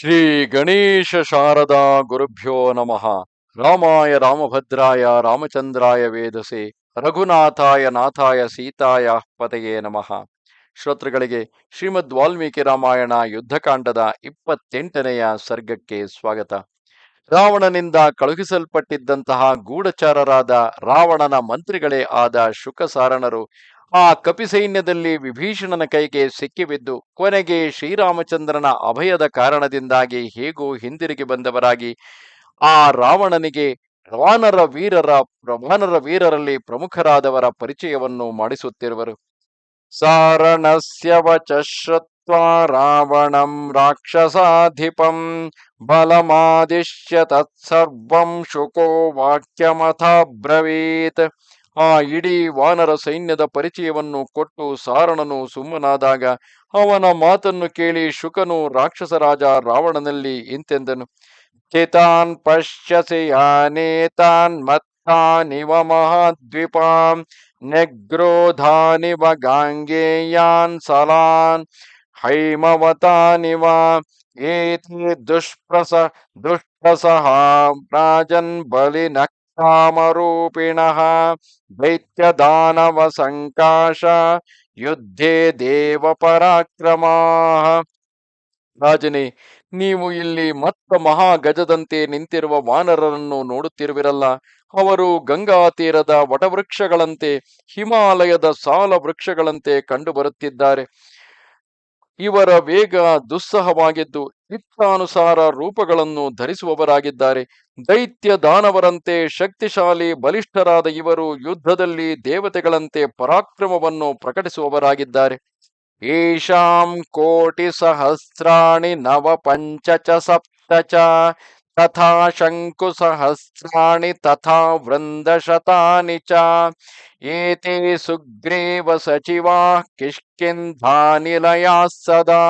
ಶ್ರೀ ಗಣೇಶ ಶಾರದಾ ಗುರುಭ್ಯೋ ನಮಃ. ರಾಮಾಯ ರಾಮಭದ್ರಾಯ ರಾಮಚಂದ್ರಾಯ ವೇದಸೆ ರಘುನಾಥಾಯ ನಾಥಾಯ ಸೀತಾಯ ಪತೆಯೇ ನಮಃ. ಶ್ರೋತೃಗಳಿಗೆ ಶ್ರೀಮದ್ ವಾಲ್ಮೀಕಿ ರಾಮಾಯಣ ಯುದ್ಧಕಾಂಡದ ಇಪ್ಪತ್ತೆಂಟನೆಯ ಸರ್ಗಕ್ಕೆ ಸ್ವಾಗತ. ರಾವಣನಿಂದ ಕಳುಹಿಸಲ್ಪಟ್ಟಿದ್ದಂತಹ ಗೂಢಚಾರರಾದ ರಾವಣನ ಮಂತ್ರಿಗಳೇ ಆದ ಶುಕಸಾರಣರು ಆ ಕಪಿಸೈನ್ಯದಲ್ಲಿ ವಿಭೀಷಣನ ಕೈಗೆ ಸಿಕ್ಕಿಬಿದ್ದು ಕೊನೆಗೆ ಶ್ರೀರಾಮಚಂದ್ರನ ಅಭಯದ ಕಾರಣದಿಂದಾಗಿ ಹೇಗೂ ಹಿಂದಿರುಗಿ ಬಂದವರಾಗಿ ಆ ರಾವಣನಿಗೆ ವಾನರ ವೀರರ ವಾನರ ವೀರರಲ್ಲಿ ಪ್ರಮುಖರಾದವರ ಪರಿಚಯವನ್ನು ಮಾಡಿಸುತ್ತಿರುವರು. ಸಾರಣಸ್ಯ ರಾವಣಂ ರಾಕ್ಷಸಾಧಿಪಂ ಬಲಮಾದಿಶ್ಯ ತತ್ಸರ್ವಂ ಶುಕೋ ವಾಕ್ಯಮಥಾಬ್ರವೀತ್. ಆ ಇಡೀ ವಾನರ ಸೈನ್ಯದ ಪರಿಚಯವನ್ನು ಕೊಟ್ಟು ಸಾರಣನು ಸುಮ್ಮನಾದಾಗ ಅವನ ಮಾತನ್ನು ಕೇಳಿ ಶುಕನು ರಾಕ್ಷಸರಾಜ ರಾವಣನಲ್ಲಿ ಇಂತೆಂದನು. ಚೇತಾನ್ ಪಶ್ಯಸಿ ಮತ್ತಾನಿವ ಮಹಾದ್ವಿಪಾಂ ನೆಗ್ರೋಧಾನಿವ ಗಾಂಗೇಯಾನ್ ಸಲಾನ್ ಹೈಮವತಾನಿವ ಏತಿ ದುಷ್ಪ್ರಸ ದುಷ್ಪ್ರಸಹ ರಾಜನ್ ಬಲಿನ ದೈತ್ಯದಾನವ ಸಂಕಾಶ ಯುದ್ಧೇ ದೇವ ಪರಾಕ್ರಮ ರಾಜನೇ, ನೀವು ಇಲ್ಲಿ ಮತ್ತ ಮಹಾಗಜದಂತೆ ನಿಂತಿರುವ ವಾನರರನ್ನು ನೋಡುತ್ತಿರುವಿರಲ್ಲ. ಅವರು ಗಂಗಾ ತೀರದ ವಟವೃಕ್ಷಗಳಂತೆ, ಹಿಮಾಲಯದ ಸಾಲ ವೃಕ್ಷಗಳಂತೆ ಕಂಡುಬರುತ್ತಿದ್ದಾರೆ. ಇವರ ವೇಗ ದುಸ್ಸಹವಾಗಿದ್ದು ಇಚ್ಛಾನುಸಾರ ರೂಪಗಳನ್ನು ಧರಿಸುವವರಾಗಿದ್ದಾರೆ. ದೈತ್ಯ ದಾನವರಂತೆ ಶಕ್ತಿಶಾಲಿ ಬಲಿಷ್ಠರಾದ ಇವರು ಯುದ್ಧದಲ್ಲಿ ದೇವತೆಗಳಂತೆ ಪರಾಕ್ರಮವನ್ನು ಪ್ರಕಟಿಸುವವರಾಗಿದ್ದಾರೆ. ಏಷಾಂ ಕೋಟಿ ಸಹಸ್ರಾಣಿ ನವ ಪಂಚ ಚ ಸಪ್ತ ಚ ತಥಾ ಶಂಕು ಸಹಸ್ರಾಣಿ ತಥಾ ವೃಂದ ಶತಾನಿ ಚ. ಏತೆ ಸುಗ್ರೀವ ಸಚಿವಾ ಕಿಷ್ಕಿಂಧಾನಿಲಯಾ ಸದಾ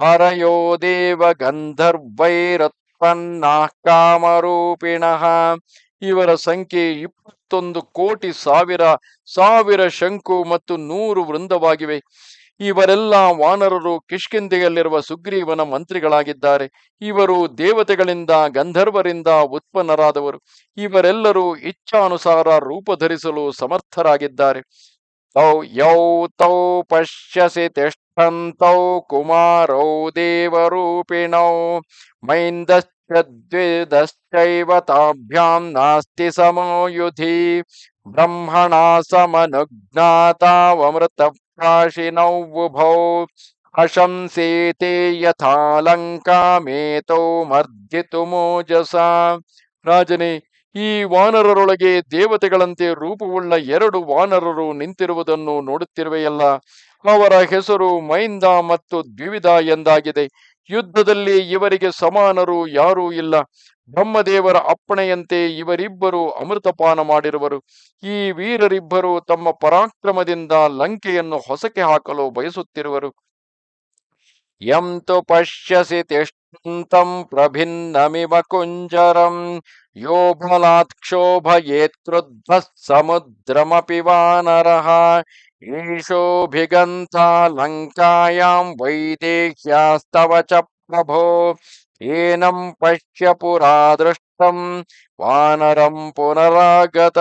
ಹರಯೋ ದೇವ ಗಂಧರ್ವೈರತ್ಪನ್ನಾ ಕಾಮರೂಪಿಣಃ ಇವರ ಸಂಖ್ಯೆ ಇಪ್ಪತ್ತೊಂದು ಕೋಟಿ ಸಾವಿರ ಸಾವಿರ ಶಂಕು ಮತ್ತು ನೂರು ವೃಂದವಾಗಿವೆ. ಇವರೆಲ್ಲ ವಾನರರು ಕಿಷ್ಕಿಂದೆಯಲ್ಲಿರುವ ಸುಗ್ರೀವನ ಮಂತ್ರಿಗಳಾಗಿದ್ದಾರೆ. ಇವರು ದೇವತೆಗಳಿಂದ, ಗಂಧರ್ವರಿಂದ ಉತ್ಪನ್ನರಾದವರು. ಇವರೆಲ್ಲರೂ ಇಚ್ಛಾನುಸಾರ ರೂಪ ಧರಿಸಲು ಸಮರ್ಥರಾಗಿದ್ದಾರೆ. तौ यौ तौ पश्यसि तिष्ठन्तौ कुमारौ देवरूपिणौ। मैन्दश्च द्विदश्चैव ताभ्यां नास्ति समो युधि ब्रह्मणा समनुज्ञातावमृतप्राशिनौ उभौ। हशंसेते यथालङ्कामेतौ मर्जितुमोजसा रजनी ಈ ವಾನರರೊಳಗೆ ದೇವತೆಗಳಂತೆ ರೂಪವುಳ್ಳ ಎರಡು ವಾನರರು ನಿಂತಿರುವುದನ್ನು ನೋಡುತ್ತಿರುವೆಯಲ್ಲ. ಅವರ ಹೆಸರು ಮೈಂದ ಮತ್ತು ದ್ವಿವಿಧ ಎಂದಾಗಿದೆ. ಯುದ್ಧದಲ್ಲಿ ಇವರಿಗೆ ಸಮಾನರು ಯಾರೂ ಇಲ್ಲ. ಬ್ರಹ್ಮದೇವರ ಅಪ್ಪಣೆಯಂತೆ ಇವರಿಬ್ಬರು ಅಮೃತಪಾನ ಮಾಡಿರುವರು. ಈ ವೀರರಿಬ್ಬರು ತಮ್ಮ ಪರಾಕ್ರಮದಿಂದ ಲಂಕೆಯನ್ನು ಹೊಸಕೆ ಹಾಕಲು ಬಯಸುತ್ತಿರುವರು. ಯಂ ಪಶ್ಯಸಿ ತಿಷ್ಟಂತಂ ಪ್ರಭಿನ್ನಮಿವ ಕುಂಜರಂ यो बलात्क्षोभयेत्कृद्भस्समुद्रमपि वानरः ईशोऽभिगन्था लङ्कायां वैदेह्यास्तव च प्रभो। एनम पश्य पुरा दृष्ट वानर पुनरागत,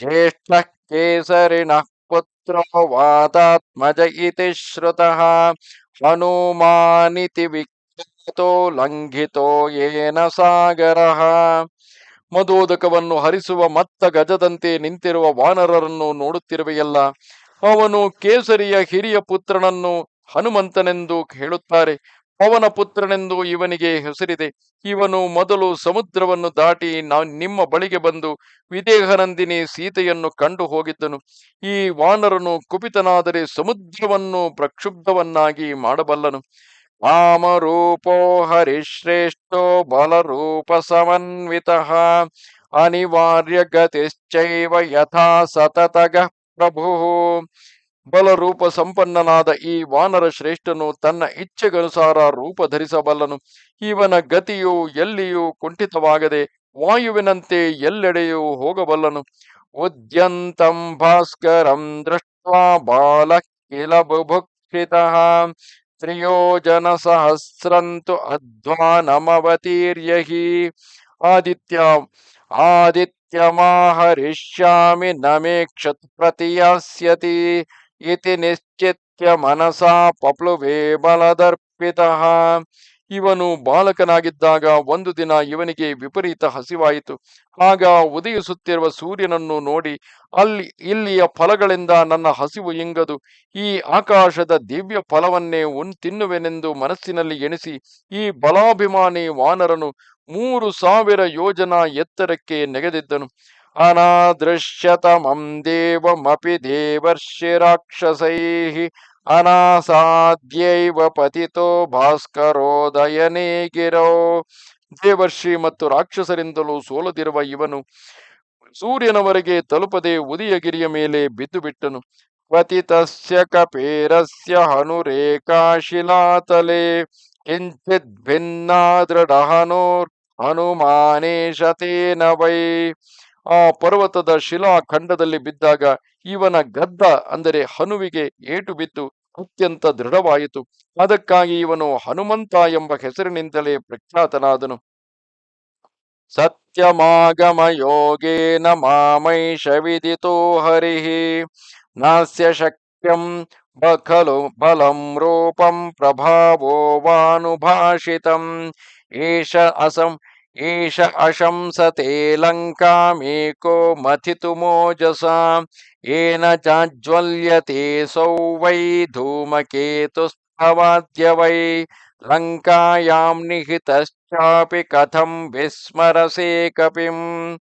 ज्येष्ठ केसरिण पुत्र वातात्मज श्रुता श्रुतः। हनुमानिति विख्यातो लङ्घितो येन सागरः। ಮದೋದಕವನ್ನು ಹರಿಸುವ ಮತ್ತ ಗಜದಂತೆ ನಿಂತಿರುವ ವಾನರರನ್ನು ನೋಡುತ್ತಿರುವೆಯಲ್ಲ, ಅವನು ಕೇಸರಿಯ ಹಿರಿಯ ಪುತ್ರನನ್ನು ಹನುಮಂತನೆಂದು ಹೇಳುತ್ತಾರೆ. ಪವನ ಪುತ್ರನೆಂದು ಇವನಿಗೆ ಹೆಸರಿದೆ. ಇವನು ಮೊದಲು ಸಮುದ್ರವನ್ನು ದಾಟಿ ನಾ, ನಿಮ್ಮ ಬಳಿಗೆ ಬಂದು ವಿದೇಹನಂದಿನಿ ಸೀತೆಯನ್ನು ಕಂಡು ಹೋಗಿದ್ದನು. ಈ ವಾನರನು ಕುಪಿತನಾದರೆ ಸಮುದ್ರವನ್ನು ಪ್ರಕ್ಷುಬ್ಧವನ್ನಾಗಿ ಮಾಡಬಲ್ಲನು. ವಾಮರೂಪೋ ಹರಿಶ್ರೇಷ್ಠೋ ಬಲರೂಪ ಸಮನ್ವಿತಃ ಅನಿವಾರ್ಯ ಗತಿಶ್ಚೈವ ಯಥಾ ಸತತಗ ಪ್ರಭು ಬಲರೂಪ ಸಂಪನ್ನನಾದ ಈ ವಾನರ ಶ್ರೇಷ್ಠನು ತನ್ನ ಇಚ್ಛೆಗನುಸಾರ ರೂಪ ಧರಿಸಬಲ್ಲನು. ಇವನ ಗತಿಯು ಎಲ್ಲಿಯೂ ಕುಂಠಿತವಾಗದೆ ವಾಯುವಿನಂತೆ ಎಲ್ಲೆಡೆಯೂ ಹೋಗಬಲ್ಲನು. ಉದ್ಯಂತಂ ಭಾಸ್ಕರಂ ದೃಷ್ಟ ಬಾಲ ಕಿಲ त्रियोजनसहस्रन्तु अध्वानमवतीर्य हि आदित्यम् आदित्यमाहरिष्यामि न मे क्षत्प्रतियास्यति इति निश्चित्य मनसा पप्लुवे बलदर्पितः। ಇವನು ಬಾಲಕನಾಗಿದ್ದಾಗ ಒಂದು ದಿನ ಇವನಿಗೆ ವಿಪರೀತ ಹಸಿವಾಯಿತು. ಆಗ ಉದಯಿಸುತ್ತಿರುವ ಸೂರ್ಯನನ್ನು ನೋಡಿ, ಅಲ್ಲಿ, ಇಲ್ಲಿಯ ಫಲಗಳಿಂದ ನನ್ನ ಹಸಿವು ಇಂಗದು. ಈ ಆಕಾಶದ ದಿವ್ಯ ಫಲವನ್ನೇ ಉನ್ ತಿನ್ನುವೆನೆಂದು ಮನಸ್ಸಿನಲ್ಲಿ ಎಣಿಸಿ, ಈ ಬಲಾಭಿಮಾನಿ ವಾನರನು ಮೂರು ಸಾವಿರ ಯೋಜನಾ ಎತ್ತರಕ್ಕೆ ನೆಗೆದಿದ್ದನು. ಅನಾದೃಶ್ಯತಮಂ ದೇವಮಪಿ ದೇವರ್ಷಿ ರಾಕ್ಷಸೈ ಅನಾಸಾದ್ಯೈವ ಪತಿತೋ ಭಾಸ್ಕರೋದಯನೇ ಗಿರೋ ದೇವರ್ಷಿ ಮತ್ತು ರಾಕ್ಷಸರಿಂದಲೂ ಸೋಲದಿರುವ ಇವನು ಸೂರ್ಯನವರೆಗೆ ತಲುಪದೆ ಉದಯಗಿರಿಯ ಮೇಲೆ ಬಿದ್ದು ಬಿಟ್ಟನು ಪತಿತಸ್ಯ ಕಪೇರಸ್ಯ ಹನುರೇಕಾಶಿಲಾತಲೆ. ಕಿಂಚಿತ್ ಭಿನ್ನಾ ದೃಢಹನೋರ್ ಹನುಮಾನೇಶತೇನ ವೈ ಆ ಪರ್ವತದ ಶಿಲಾ ಖಂಡದಲ್ಲಿ ಬಿದ್ದಾಗ ಇವನ ಗದ್ದ ಅಂದರೆ ಹನುವಿಗೆ ಏಟು ಬಿದ್ದು ಅತ್ಯಂತ ದೃಢವಾಯಿತು. ಅದಕ್ಕಾಗಿ ಇವನು ಹನುಮಂತ ಎಂಬ ಹೆಸರಿನಿಂದಲೇ ಪ್ರಖ್ಯಾತನಾದನು. ಸತ್ಯಮಾಗಮ ಯೋಗೇನ ಮಾಮೈಷ ವಿದಿತೋ ಹರಿಹಿ ನಾಸ್ಯ ಶಕ್ಯಂ ಬಖಲು ಬಲಂ ರೂಪಂ ಪ್ರಭಾವೋ ವಾನುಭಾಷಿತಂ. ಏಷ ಅಸಂ ईश अशंसते लङ्कामेको मथितुमोजसा, येन चाज्वल्यते सौ वै धूमकेतुस्थवाद्य वै लंकायां निहितश्चापि कथं विस्मरसे कपिम्।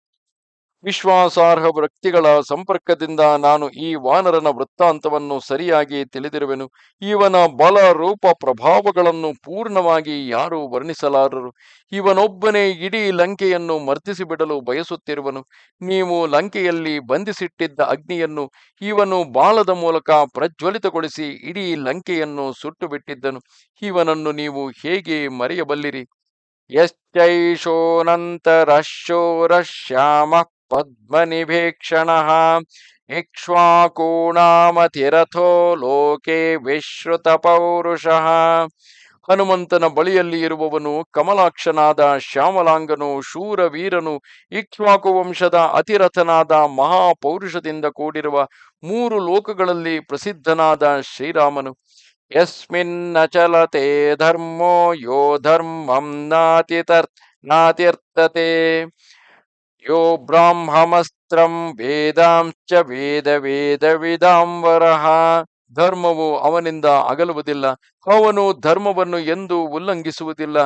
ವಿಶ್ವಾಸಾರ್ಹ ವ್ಯಕ್ತಿಗಳ ಸಂಪರ್ಕದಿಂದ ನಾನು ಈ ವಾನರನ ವೃತ್ತಾಂತವನ್ನು ಸರಿಯಾಗಿ ತಿಳಿದಿರುವೆನು. ಇವನ ಬಲ ರೂಪ ಪ್ರಭಾವಗಳನ್ನು ಪೂರ್ಣವಾಗಿ ಯಾರೂ ವರ್ಣಿಸಲಾರರು. ಇವನೊಬ್ಬನೇ ಇಡೀ ಲಂಕೆಯನ್ನು ಮರ್ತಿಸಿಬಿಡಲು ಬಯಸುತ್ತಿರುವನು. ನೀವು ಲಂಕೆಯಲ್ಲಿ ಬಂಧಿಸಿಟ್ಟಿದ್ದ ಅಗ್ನಿಯನ್ನು ಇವನು ಬಾಲದ ಮೂಲಕ ಪ್ರಜ್ವಲಿತಗೊಳಿಸಿ ಇಡೀ ಲಂಕೆಯನ್ನು ಸುಟ್ಟು ಬಿಟ್ಟಿದ್ದನು ಇವನನ್ನು ನೀವು ಹೇಗೆ ಮರೆಯಬಲ್ಲಿರಿ? ಯಶ್ಚೈಶೋನಂತರಶೋರಶ್ಯಾಮ ಪದ್ಮನಿಭೇಕ್ಷಣ ಇಕ್ಷ್ವಾಕೂಣಾಮತಿರಥೋ ಲೋಕೆ ವಿಶ್ರುತ ಪೌರುಷಃ ಹನುಮಂತನ ಬಳಿಯಲ್ಲಿ ಇರುವವನು ಕಮಲಾಕ್ಷನಾದ ಶ್ಯಾಮಲಾಂಗನು, ಶೂರವೀರನು ಇಕ್ಷ್ವಾಕು ವಂಶದ ಅತಿರಥನಾದ ಮಹಾಪೌರುಷದಿಂದ ಕೂಡಿರುವ ಮೂರು ಲೋಕಗಳಲ್ಲಿ ಪ್ರಸಿದ್ಧನಾದ ಶ್ರೀರಾಮನು. ಯಸ್ಮಿನ್ನಚಲತೆ ಧರ್ಮೋ ಯೋ ಧರ್ಮಂ ನಾತಿತರ್, ನಾತಿರ್ತತೆ. ಯೋ ಬ್ರಾಹ್ಮಮಸ್ತ್ರಂ ವೇದಾಂಶ ವೇದ ವೇದ ವೇದಾಂಬರ ಧರ್ಮವು ಅವನಿಂದ ಅಗಲುವುದಿಲ್ಲ, ಅವನು ಧರ್ಮವನ್ನು ಎಂದು ಉಲ್ಲಂಘಿಸುವುದಿಲ್ಲ.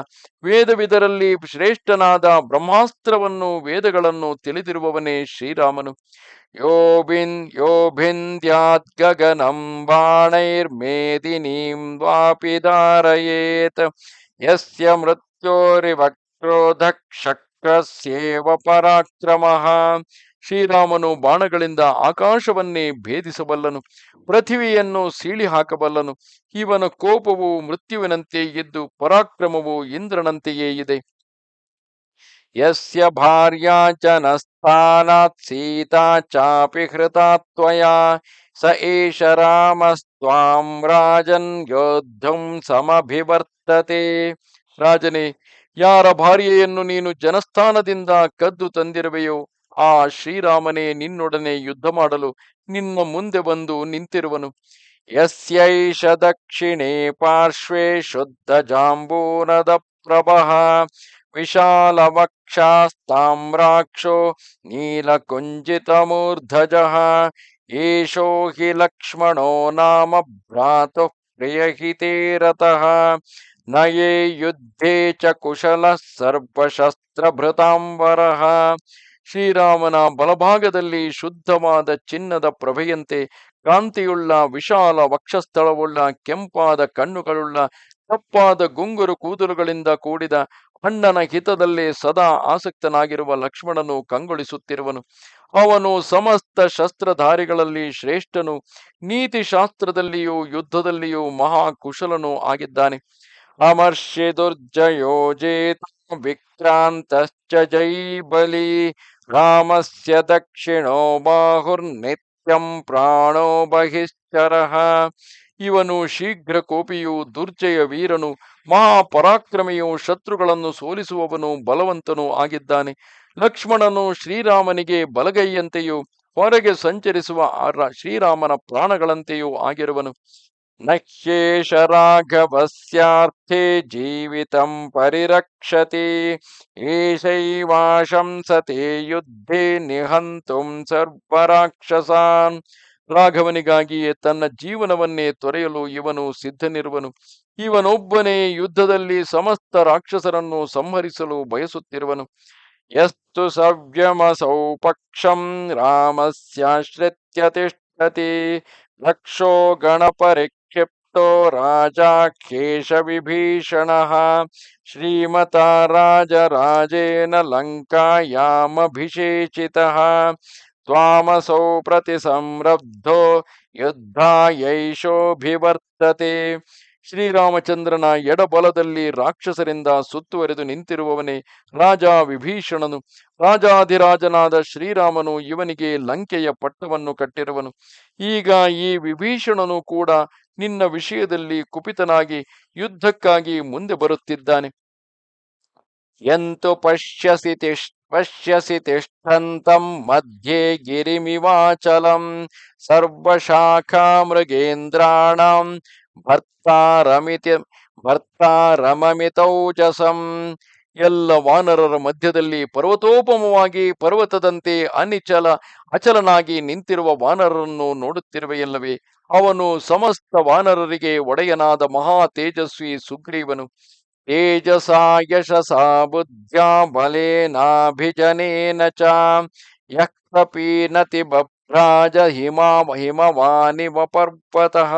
ವೇದವಿದರಲ್ಲಿ ಶ್ರೇಷ್ಠನಾದ ಬ್ರಹ್ಮಾಸ್ತ್ರವನ್ನು, ವೇದಗಳನ್ನು ತಿಳಿದಿರುವವನೇ ಶ್ರೀರಾಮನು. ಯೋ ಬಿನ್ ಯೋ ಭಿಂದ್ಯಾತ್ ಗಗನಂ ಬಾಣೈರ್ಮೇದಿನೀಂ ವಾಪಿ ಯಸ್ಯ ಮೃತ್ಯೋರಿವಕ್ರೋಧ ಶಕ್ರಸ್ಯೇವ ಪರಾಕ್ರಮಃ ಶ್ರೀರಾಮನು ಬಾಣಗಳಿಂದ ಆಕಾಶವನ್ನೇ ಭೇದಿಸಬಲ್ಲನು, ಪೃಥಿವಿಯನ್ನು ಸೀಳಿ ಹಾಕಬಲ್ಲನು ಇವನ ಕೋಪವು ಮೃತ್ಯುವಿನಂತೆ ಇದ್ದು ಪರಾಕ್ರಮವು ಇಂದ್ರನಂತೆಯೇ ಇದೆ. ಯಸ್ಯ ಭಾರ್ಯಾ ಚ ನಸ್ಥಾನಾತ್ ಸೀತಾ ಚಾಪಿ ಹೃತಾತ್ವಯ ಸ ಏಷ ರಾಮಸ್ತ್ವಾಂ ರಾಜನ್ ಯೋದ್ಧಂ ಸಮಭಿವರ್ತತೆ. ರಾಜನೇ ಯಾರ ಭಾರ್ಯೆಯನ್ನು ನೀನು ಜನಸ್ಥಾನದಿಂದ ಕದ್ದು ತಂದಿರುವೆಯೋ ಆ ಶ್ರೀರಾಮನೇ ನಿನ್ನೊಡನೆ ಯುದ್ಧ ಮಾಡಲು ನಿನ್ನ ಮುಂದೆ ಬಂದು ನಿಂತಿರುವನು. ಯಸ್ಯೈಷ ದಕ್ಷಿಣೇ ಪಾರ್ಶ್ವೇ ಶುದ್ಧ ಜಾಂಬೂನದ ಪ್ರಭಃ ವಿಶಾಲ ವಕ್ಷಾಸ್ತಾಮ್ರಾಕ್ಷೋ ನೀಲಕುಂಜಿತಮೂರ್ಧಜಃ ಏಷೋ ಹಿ ಲಕ್ಷ್ಮಣೋ ನಾಮ ಭ್ರಾತು ಪ್ರಿಯಹಿತೇ ನಯೇ ಯುದ್ಧೇ ಚ ಕುಶಲ ಸರ್ವಶಸ್ತ್ರಭೃತಾಂಬರಃ ಶ್ರೀರಾಮನ ಬಲಭಾಗದಲ್ಲಿ ಶುದ್ಧವಾದ ಚಿನ್ನದ ಪ್ರಭೆಯಂತೆ, ಕಾಂತಿಯುಳ್ಳ ವಿಶಾಲ ವಕ್ಷಸ್ಥಳವುಳ್ಳ, ಕೆಂಪಾದ ಕಣ್ಣುಗಳುಳ್ಳ, ತಪ್ಪಾದ ಗುಂಗುರು ಕೂದಲುಗಳಿಂದ ಕೂಡಿದ ಅಣ್ಣನ ಹಿತದಲ್ಲೇ ಸದಾ ಆಸಕ್ತನಾಗಿರುವ ಲಕ್ಷ್ಮಣನು ಕಂಗೊಳಿಸುತ್ತಿರುವನು. ಅವನು ಸಮಸ್ತ ಶಸ್ತ್ರಧಾರಿಗಳಲ್ಲಿ ಶ್ರೇಷ್ಠನು. ನೀತಿಶಾಸ್ತ್ರದಲ್ಲಿಯೂ ಯುದ್ಧದಲ್ಲಿಯೂ ಮಹಾ ಕುಶಲನೂ ಆಗಿದ್ದಾನೆ. ಅಮರ್ಷಿ ದುರ್ಜಯೋಜೇತ ವಿಕ್ರಾಂತಶ್ಚ ಜೈ ಬಲಿ ರಾಮಸ್ಯ ದಕ್ಷಿಣೋ ಬಾಹುರ್ನಿತ್ಯಂ ಪ್ರಾಣೋ ಬಹಿಶ್ಚರಃ ಇವನು ಶೀಘ್ರ ಕೋಪಿಯು ದುರ್ಜಯ ವೀರನು ಮಹಾಪರಾಕ್ರಮಿಯು ಶತ್ರುಗಳನ್ನು ಸೋಲಿಸುವವನು ಬಲವಂತನೂ ಆಗಿದ್ದಾನೆ। ಲಕ್ಷ್ಮಣನು ಶ್ರೀರಾಮನಿಗೆ ಬಲಗೈಯಂತೆಯೂ, ಹೊರಗೆ ಸಂಚರಿಸುವ ಶ್ರೀರಾಮನ ಪ್ರಾಣಗಳಂತೆಯೂ ಆಗಿರುವನು। ರಾಘವಸ್ಯಾರ್ಥೆ ಜೀವಿತಂ ಪರಿರಕ್ಷತಿ ಏಷೈವಾಶಂಸತೆ ಯುದ್ಧೆ ನಿಹಂತುಂ ಸರ್ವರಾಕ್ಷಸಾನ್ ರಾಘವನಿಗಾಗಿಯೇ ತನ್ನ ಜೀವನವನ್ನೇ ತೊರೆಯಲು ಇವನು ಸಿದ್ಧನಿರುವನು. ಇವನೊಬ್ಬನೇ ಯುದ್ಧದಲ್ಲಿ ಸಮಸ್ತ ರಾಕ್ಷಸರನ್ನು ಸಂಹರಿಸಲು ಬಯಸುತ್ತಿರುವನು. ಯಸ್ತು ಸವ್ಯಮಸೌ ಪಕ್ಷಂ ರಾಮಸ್ಯಾಶ್ರಿತ್ಯ ತಿಷ್ಠತಿ ರಕ್ಷೋ ಗಣಪರಿಕ್ಷಿಪ್ತೋ भक्तो विभीषण श्रीमता राजराजेन लङ्कायामभिषेचितः। त्वामसौ प्रतिसंरब्धो युद्धायैषोऽभिवर्तते। ಶ್ರೀರಾಮಚಂದ್ರನ ಎಡಬಲದಲ್ಲಿ ರಾಕ್ಷಸರಿಂದ ಸುತ್ತುವರೆದು ನಿಂತಿರುವವನೇ ರಾಜ ವಿಭೀಷಣನು. ರಾಜಾಧಿರಾಜನಾದ ಶ್ರೀರಾಮನು ಇವನಿಗೆ ಲಂಕೆಯ ಪಟ್ಟವನ್ನು ಕಟ್ಟಿರುವನು. ಈಗ ಈ ವಿಭೀಷಣನು ಕೂಡ ನಿನ್ನ ವಿಷಯದಲ್ಲಿ ಕುಪಿತನಾಗಿ ಯುದ್ಧಕ್ಕಾಗಿ ಮುಂದೆ ಬರುತ್ತಿದ್ದಾನೆ. ಎಂತು ಪಶ್ಯಸಿ ಪಶ್ಯಸಿ ತಿಷ್ಠಂತಂ ಮಧ್ಯೆ ಗಿರಿಮಿವಾಚಲಂ ಸರ್ವಶಾಖಾ ಮೃಗೇಂದ್ರಾಣಂ ಭರ್ತಾರಮಿತಿ ಭರ್ತಾರಮಮಿತೌಜಸಂ ಎಲ್ಲ ವಾನರರ ಮಧ್ಯದಲ್ಲಿ ಪರ್ವತೋಪಮವಾಗಿ ಪರ್ವತದಂತೆ ಅನಿಚಲ ಅಚಲನಾಗಿ ನಿಂತಿರುವ ವಾನರರನ್ನು ನೋಡುತ್ತಿರುವೆಯಲ್ಲವೇ? ಅವನು ಸಮಸ್ತ ವಾನರರಿಗೆ ಒಡೆಯನಾದ ಮಹಾ ತೇಜಸ್ವಿ ಸುಗ್ರೀವನು. ತೇಜಸ ಯಶಸ ಬುದ್ಧ್ಯಾ ಬಲೇನಾಭಿಜನೇನ ಚ ಯಃ ಪ್ರಪೀನತಿ ಹಿಮ ಹಿಮಾ ಹಿಮವಾನಿವ ಪರ್ವತಃ.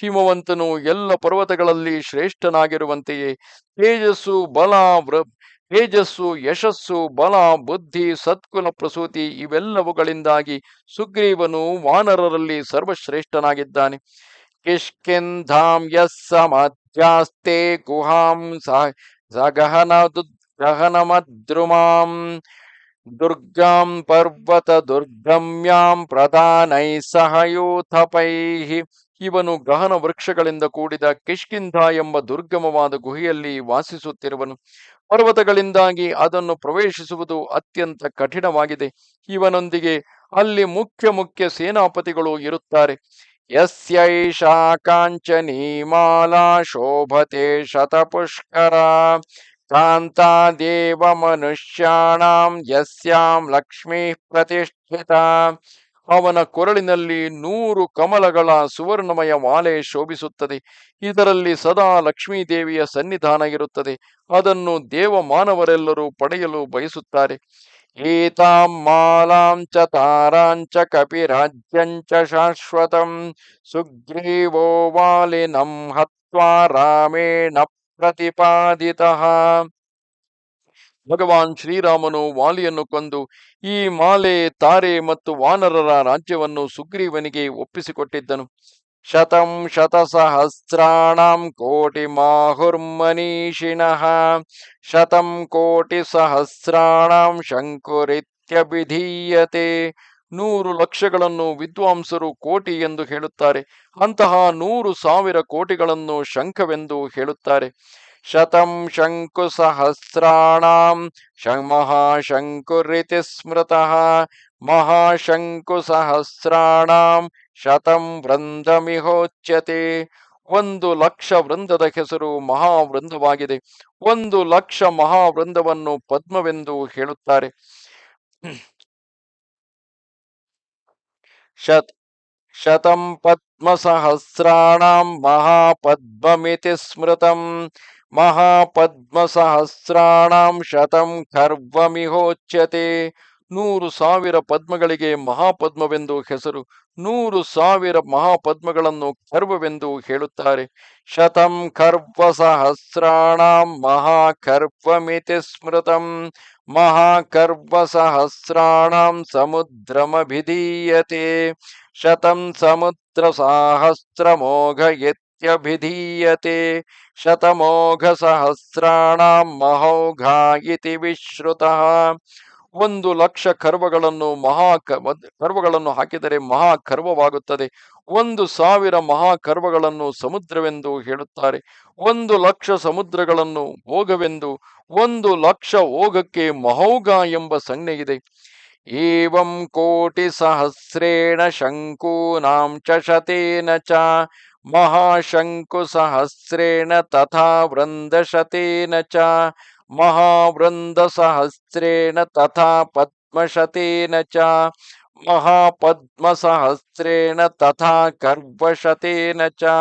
ಹಿಮವಂತನು ಎಲ್ಲ ಪರ್ವತಗಳಲ್ಲಿ ಶ್ರೇಷ್ಠನಾಗಿರುವಂತೆಯೇ. ತೇಜಸ್ಸು, ಬಲ ತೇಜಸ್ಸು, ಯಶಸ್ಸು, ಬಲ, ಬುದ್ಧಿ, ಸತ್ಕುಲ, ಪ್ರಸೂತಿ ಇವೆಲ್ಲವುಗಳಿಂದಾಗಿ ಸುಗ್ರೀವನು ವಾನರರಲ್ಲಿ ಸರ್ವಶ್ರೇಷ್ಠನಾಗಿದ್ದಾನೆ. ಕಿಷ್ಕಿಂಧಾಂ ಯಸ್ಸ ಗುಹಾಂ ಸಹ ಸಗಹನ ಗಹನಮದ್ರುಮಾಂ ದುರ್ಗಾಂ ಪರ್ವತ ದುರ್ಗಮ್ಯಾಂ ಪ್ರಧಾನೈ ಸಹಯೂಥಪೈಃ ಇವನು ಗಹನ ವೃಕ್ಷಗಳಿಂದ ಕೂಡಿದ ಕಿಷ್ಕಿಂಧ ಎಂಬ ದುರ್ಗಮವಾದ ಗುಹೆಯಲ್ಲಿ ವಾಸಿಸುತ್ತಿರುವನು. ಪರ್ವತಗಳಿಂದಾಗಿ ಅದನ್ನು ಪ್ರವೇಶಿಸುವುದು ಅತ್ಯಂತ ಕಠಿಣವಾಗಿದೆ. ಇವನೊಂದಿಗೆ ಅಲ್ಲಿ ಮುಖ್ಯ ಮುಖ್ಯ ಸೇನಾಪತಿಗಳು ಇರುತ್ತಾರೆ. ಯಸ್ಯೈಷಾ ಕಾಂಚನೀ ಮಾಲಾ ಶೋಭತೆ ಶತಪುಷ್ಕರ. ಕಾಂತಾ ದೇವ ಮನುಷ್ಯಾಣಾಂ ಯಸ್ಯಾಂ ಲಕ್ಷ್ಮೀ ಪ್ರತಿಷ್ಠಿತ. ಅವನ ಕೊರಳಿನಲ್ಲಿ ನೂರು ಕಮಲಗಳ ಸುವರ್ಣಮಯ ಮಾಲೆ ಶೋಭಿಸುತ್ತದೆ. ಇದರಲ್ಲಿ ಸದಾ ಲಕ್ಷ್ಮೀ ದೇವಿಯ ಸನ್ನಿಧಾನ ಇರುತ್ತದೆ. ಅದನ್ನು ದೇವ ಮಾನವರೆಲ್ಲರೂ ಪಡೆಯಲು ಬಯಸುತ್ತಾರೆ. ಏತಾಂ ಮಾಲಾಂಚ ತಾರಾಂಚ ಕಪಿರಾಜ್ಯಂಚ ಶಾಶ್ವತಂ. ಸುಗ್ರೀವೋ ವಾಲಿನಂ ಹತ್ವಾ ರಾಮೇಣ ಪ್ರತಿಪಾದಿತಃ. ಭಗವಾನ್ ಶ್ರೀರಾಮನು ವಾಲಿಯನ್ನು ಕೊಂದು ಈ ಮಾಲೆ, ತಾರೆ ಮತ್ತು ವಾನರರ ರಾಜ್ಯವನ್ನು ಸುಗ್ರೀವನಿಗೆ ಒಪ್ಪಿಸಿಕೊಟ್ಟಿದ್ದನು. ಶತಂ ಶತಸಹಸ್ರಾಣಂ ಕೋಟಿ ಮಾಹುರ್ಮನೀಷಿಣಃ. ಶತಂ ಕೋಟಿ ಸಹಸ್ರಾಣಂ ಶಂಕುರಿತ್ಯಭಿಧೀಯತೆ. ನೂರು ಲಕ್ಷಗಳನ್ನು ವಿದ್ವಾಂಸರು ಕೋಟಿ ಎಂದು ಹೇಳುತ್ತಾರೆ. ಅಂತಹ ನೂರು ಸಾವಿರ ಕೋಟಿಗಳನ್ನು ಶಂಖವೆಂದು ಹೇಳುತ್ತಾರೆ. ಶತಂ ಶಂಕು ಸಹಸ್ರಾಣಾಂ ಮಹಾಶಂಕುರಿತಿ ಸ್ಮೃತಃ ಮಹಾಶಂಕು ಸಹಸ್ರಾಣಾಂ ಶತಂ ವೃಂದಮಿಹೋಚ್ಯತೆ. ಒಂದು ಲಕ್ಷ ವೃಂದದ ಹೆಸರು ಮಹಾವೃಂದವಾಗಿದೆ. ಒಂದು ಲಕ್ಷ ಮಹಾವೃಂದವನ್ನು ಪದ್ಮವೆಂದು ಹೇಳುತ್ತಾರೆ. ಶತ್ ಶತಂ ಪದ್ಮಸಹಸ್ರಾಣಂ ಮಹಾಪದ್ಮಮಿತಿ ಸ್ಮೃತಂ ಮಹಾಪದ್ಮಸಹಸ್ರಾಣಂ ಶತಂ ಖರ್ವಮಿಹೋಚ್ಯತೆ ನೂರು ಸಾವಿರ ಪದ್ಮಗಳಿಗೆ ಮಹಾಪದ್ಮವೆಂದು ಹೆಸರು, ನೂರು ಸಾವಿರ ಮಹಾಪದ್ಮಗಳನ್ನು ಖರ್ವವೆಂದು ಹೇಳುತ್ತಾರೆ. ಶತಂ ಖರ್ವ ಸಹಸ್ರಾಣಂ ಮಹಾಖರ್ವಮಿತಿ ಸ್ಮೃತಂ ಮಹಾಕರ್ವ ಸಹಸ್ರಾಣಂ ಸಮುದ್ರಮಭಿಧೀಯತೆ ಶತಂ ಸಮುದ್ರ ಸಹಸ್ರಮೋಘ ಇತ್ಯಭಿಧೀಯತೆ ಶತಮೋಘ ಸಹಸ್ರಾಣಂ ಮಹೌಘ ಇತಿ ವಿಶ್ರುತಃ ಒಂದು ಲಕ್ಷ ಕರ್ವಗಳನ್ನು ಮಹಾ ಕರ್ವಗಳನ್ನು ಹಾಕಿದರೆ ಮಹಾ ಕರ್ವವಾಗುತ್ತದೆ. ಒಂದು ಸಾವಿರ ಮಹಾ ಕರ್ವಗಳನ್ನು ಸಮುದ್ರವೆಂದು ಹೇಳುತ್ತಾರೆ. ಒಂದು ಲಕ್ಷ ಸಮುದ್ರಗಳನ್ನು ಓಗವೆಂದು ಒಂದು ಲಕ್ಷ ಓಗಕ್ಕೆ ಮಹೌಗ ಎಂಬ ಸಂಜ್ಞೆ ಇದೆ ಏವಂ ಕೋಟಿ ಸಹಸ್ರೇಣ ಶಂಕೂನಾಂ ಚ ಶತೇನ ಚ ಮಹಾಶಂಕು ಸಹಸ್ರೇಣ ತಥಾ ವೃಂದಶತೇನ ಚ महावृंद सहस्रेण तथा पद्मशतेन च महापद्मसहस्रेण तथा गर्भशतेन च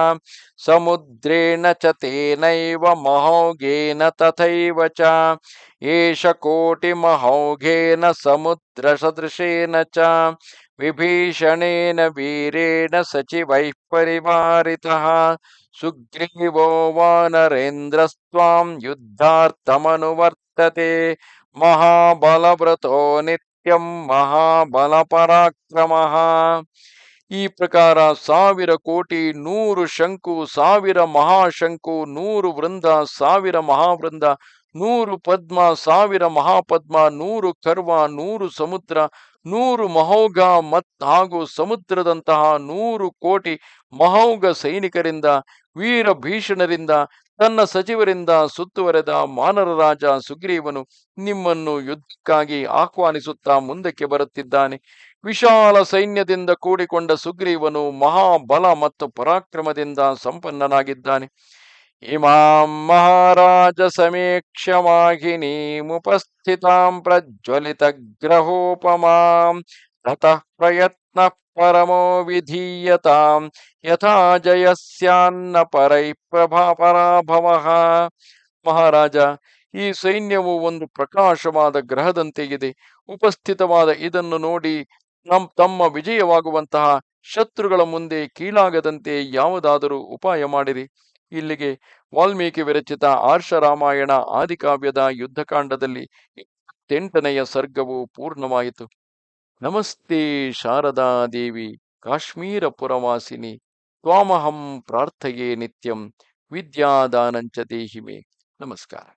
समुद्रेण च तेनैव महोघेन तथैव च एष कोटिमहौघेन समुद्रसदृशेन च विभीषणेन वीरेण सचिवैः परिवारितः सुग्रीवो वानरेन्द्रस्त्वां युद्धार्थमनुवर्तते ಮಹಾಬಲವ್ರತೋ ನಿತ್ಯಂ ಮಹಾಬಲ ಪರಾಕ್ರಮ ಈ ಪ್ರಕಾರ ಸಾವಿರ ಕೋಟಿ ನೂರು ಶಂಕು ಸಾವಿರ ಮಹಾಶಂಕು ನೂರು ವೃಂದ ಸಾವಿರ ಮಹಾವೃಂದ ನೂರು ಪದ್ಮ ಸಾವಿರ ಮಹಾಪದ್ಮ ನೂರು ಕರ್ವ ನೂರು ಸಮುದ್ರ ನೂರು ಮಹೌಗ ಮತ್ ಹಾಗೂ ಸಮುದ್ರದಂತಹ ನೂರು ಕೋಟಿ ಮಹೌಗ ಸೈನಿಕರಿಂದ, ವೀರ ಭೀಷಣರಿಂದ, ತನ್ನ ಸಚಿವರಿಂದ ಸುತ್ತುವರೆದ ಮಾನರ ರಾಜ ಸುಗ್ರೀವನು ನಿಮ್ಮನ್ನು ಯುದ್ಧಕ್ಕಾಗಿ ಆಹ್ವಾನಿಸುತ್ತಾ ಮುಂದಕ್ಕೆ ಬರುತ್ತಿದ್ದಾನೆ. ವಿಶಾಲ ಸೈನ್ಯದಿಂದ ಕೂಡಿಕೊಂಡ ಸುಗ್ರೀವನು ಮಹಾಬಲ ಮತ್ತು ಪರಾಕ್ರಮದಿಂದ ಸಂಪನ್ನನಾಗಿದ್ದಾನೆ. ಇಮಾಂ ಮಹಾರಾಜ ಮುಪಸ್ಥಿತಾಂ ಪ್ರಜ್ವಲಿತ ಗ್ರಹೋಪಮಾಂ ತತಃ ಪ್ರಯತ್ನ ಪರಮೋ ವಿಧೀಯತಾಂ ಯಥಾ ಜಯಸ್ಯಾನ್ನ ಪರೈ ಪ್ರಭಾ ಪರಾಭವ ಮಹಾರಾಜ ಈ ಸೈನ್ಯವು ಒಂದು ಪ್ರಕಾಶವಾದ ಗ್ರಹದಂತೆ ಇದೆ. ಉಪಸ್ಥಿತವಾದ ಇದನ್ನು ನೋಡಿ ನಮ್ ತಮ್ಮ ವಿಜಯವಾಗುವಂತಹ ಶತ್ರುಗಳ ಮುಂದೆ ಕೀಳಾಗದಂತೆ ಯಾವುದಾದರೂ ಉಪಾಯ ಮಾಡಿರಿ. ಇಲ್ಲಿಗೆ ವಾಲ್ಮೀಕಿ ವಿರಚಿತ ಆರ್ಷ ರಾಮಾಯಣ ಆದಿಕಾವ್ಯದ ಯುದ್ಧಕಾಂಡದಲ್ಲಿ ತೆಂಟನೆಯ ಸರ್ಗವು ಪೂರ್ಣವಾಯಿತು. ನಮಸ್ತೆ ಶಾರದಾ ದೇವಿ ಕಾಶ್ಮೀರ ಪುರವಾಸಿನಿ ತ್ವಾಮಹಂ ಪ್ರಾರ್ಥೆಯೇ ನಿತ್ಯಂ, ವಿದ್ಯಾದಾನಂಚ ದೇಹಿಮೆ. ನಮಸ್ಕಾರ.